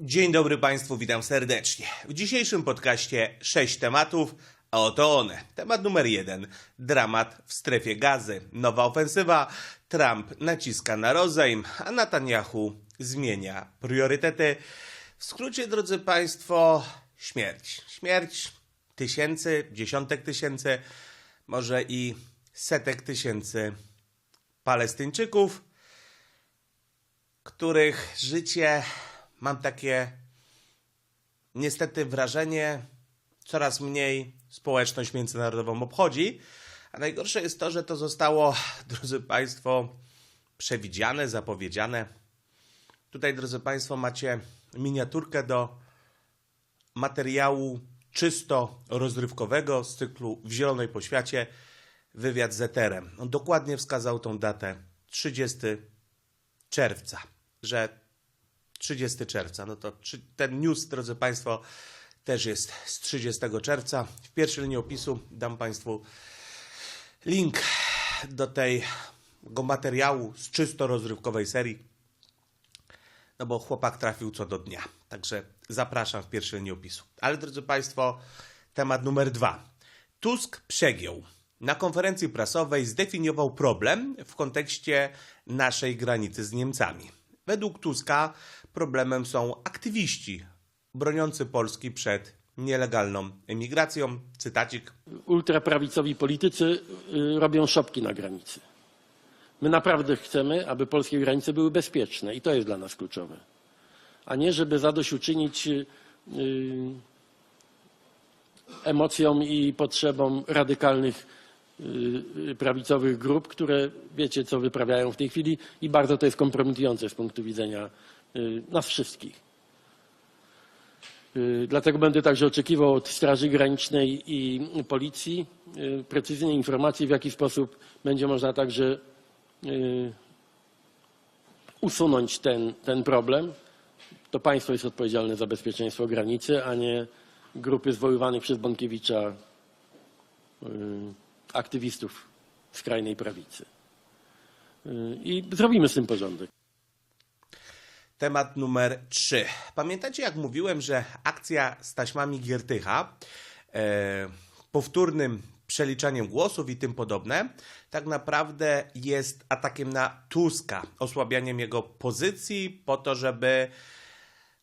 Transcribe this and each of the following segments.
Dzień dobry Państwu, witam serdecznie. W dzisiejszym podcaście sześć tematów, a oto one. Temat numer jeden. Dramat w strefie gazy. Nowa ofensywa. Trump naciska na rozejm, a Netanyahu zmienia priorytety. W skrócie, drodzy Państwo, śmierć. Śmierć tysięcy, dziesiątek tysięcy, może i setek tysięcy Palestyńczyków, których życie mam takie niestety wrażenie, coraz mniej społeczność międzynarodową obchodzi. A najgorsze jest to, że to zostało, drodzy Państwo, przewidziane, zapowiedziane. Tutaj, drodzy Państwo, macie miniaturkę do materiału czysto rozrywkowego z cyklu W Zielonej Poświacie wywiad z Eterem. On dokładnie wskazał tą datę 30 czerwca, że 30 czerwca. No to ten news, drodzy Państwo, też jest z 30 czerwca. W pierwszej linii opisu dam Państwu link do tego materiału z czysto rozrywkowej serii. No bo chłopak trafił co do dnia. Także zapraszam w pierwszej linii opisu. Ale drodzy Państwo, temat numer dwa. Tusk przegiął. Na konferencji prasowej zdefiniował problem w kontekście naszej granicy z Niemcami. Według Tuska problemem są aktywiści broniący Polski przed nielegalną emigracją. Cytacik. ultraprawicowi politycy y, robią szopki na granicy. My naprawdę chcemy, aby polskie granice były bezpieczne i to jest dla nas kluczowe. A nie, żeby zadośćuczynić y, y, emocjom i potrzebom radykalnych prawicowych grup, które wiecie, co wyprawiają w tej chwili i bardzo to jest kompromitujące z punktu widzenia y, nas wszystkich. Y, Dlatego będę także oczekiwał od Straży Granicznej i Policji y, precyzyjnej informacji, w jaki sposób będzie można także y, usunąć ten, ten problem. To państwo jest odpowiedzialne za bezpieczeństwo granicy, a nie grupy zwoływanych przez Bąkiewicza y, aktywistów skrajnej prawicy. Y, I zrobimy z tym porządek. Temat numer 3. Pamiętacie, jak mówiłem, że akcja z taśmami Giertycha, e, powtórnym przeliczaniem głosów i tym podobne, tak naprawdę jest atakiem na Tuska, osłabianiem jego pozycji po to, żeby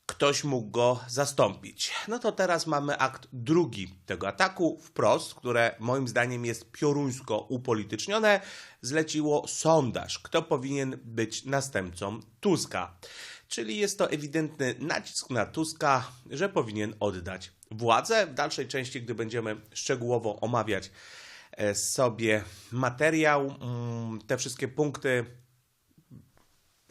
ktoś mógł go zastąpić. No to teraz mamy akt drugi tego ataku, wprost, które moim zdaniem jest pioruńsko upolitycznione, zleciło sondaż, kto powinien być następcą Tuska. Czyli jest to ewidentny nacisk na Tuska, że powinien oddać władzę. W dalszej części, gdy będziemy szczegółowo omawiać e, sobie materiał, mm, te wszystkie punkty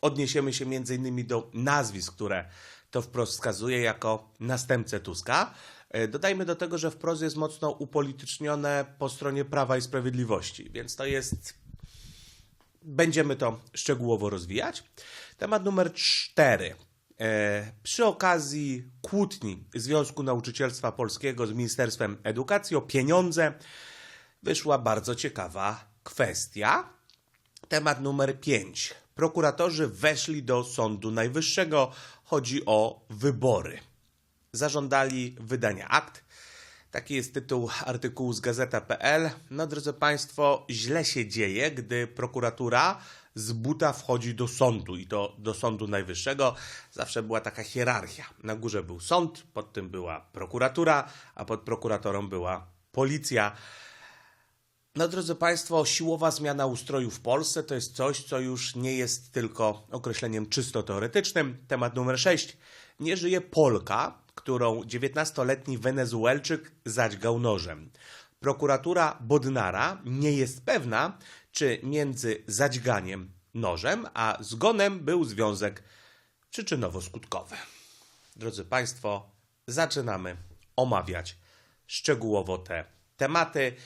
odniesiemy się innymi do nazwisk, które to wprost wskazuje jako następcę Tuska. E, Dodajmy do tego, że wprost jest mocno upolitycznione po stronie Prawa i Sprawiedliwości, więc to jest. Będziemy to szczegółowo rozwijać. Temat numer cztery. E, Przy okazji kłótni Związku Nauczycielstwa Polskiego z Ministerstwem Edukacji o pieniądze wyszła bardzo ciekawa kwestia. Temat numer 5. Prokuratorzy weszli do Sądu Najwyższego. Chodzi o wybory. Zażądali wydania akt. Taki jest tytuł artykułu z gazeta.pl. No, drodzy Państwo, źle się dzieje, gdy prokuratura z buta wchodzi do sądu i to do Sądu Najwyższego. Zawsze była taka hierarchia. Na górze był sąd, pod tym była prokuratura, a pod prokuratorą była policja. No drodzy Państwo, siłowa zmiana ustroju w Polsce to jest coś, co już nie jest tylko określeniem czysto teoretycznym. Temat numer 6. Nie żyje Polka, którą 19-letni Wenezuelczyk zadźgał nożem. Prokuratura Bodnara nie jest pewna, czy między zadźganiem nożem a zgonem był związek przyczynowo-skutkowy. Drodzy Państwo, zaczynamy omawiać szczegółowo te tematy.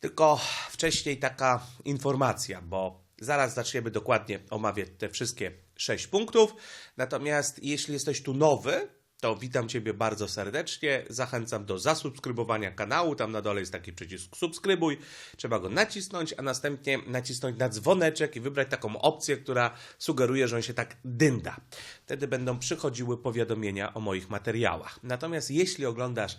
Tylko wcześniej taka informacja, bo zaraz zaczniemy dokładnie omawiać te wszystkie sześć punktów. Natomiast jeśli jesteś tu nowy, to witam Ciebie bardzo serdecznie. Zachęcam do zasubskrybowania kanału. Tam na dole jest taki przycisk subskrybuj. Trzeba go nacisnąć, a następnie nacisnąć na dzwoneczek i wybrać taką opcję, która sugeruje, że on się tak dynda. Wtedy będą przychodziły powiadomienia o moich materiałach. Natomiast jeśli oglądasz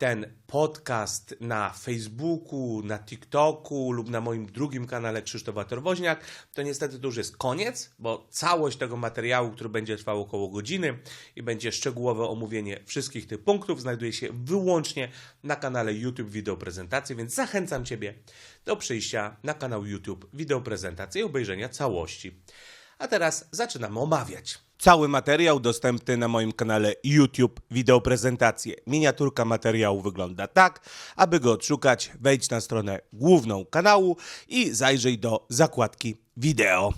ten podcast na Facebooku, na TikToku lub na moim drugim kanale Krzysztof Waterwoźniak, to niestety to już jest koniec, bo całość tego materiału, który będzie trwał około godziny i będzie szczegółowe omówienie wszystkich tych punktów, znajduje się wyłącznie na kanale YouTube Wideo Prezentacje, więc zachęcam Ciebie do przyjścia na kanał YouTube Wideo Prezentacje i obejrzenia całości. A teraz zaczynamy omawiać. Cały materiał dostępny na moim kanale YouTube Wideo Prezentacje. Miniaturka materiału wygląda tak. Aby go odszukać, wejdź na stronę główną kanału i zajrzyj do zakładki wideo.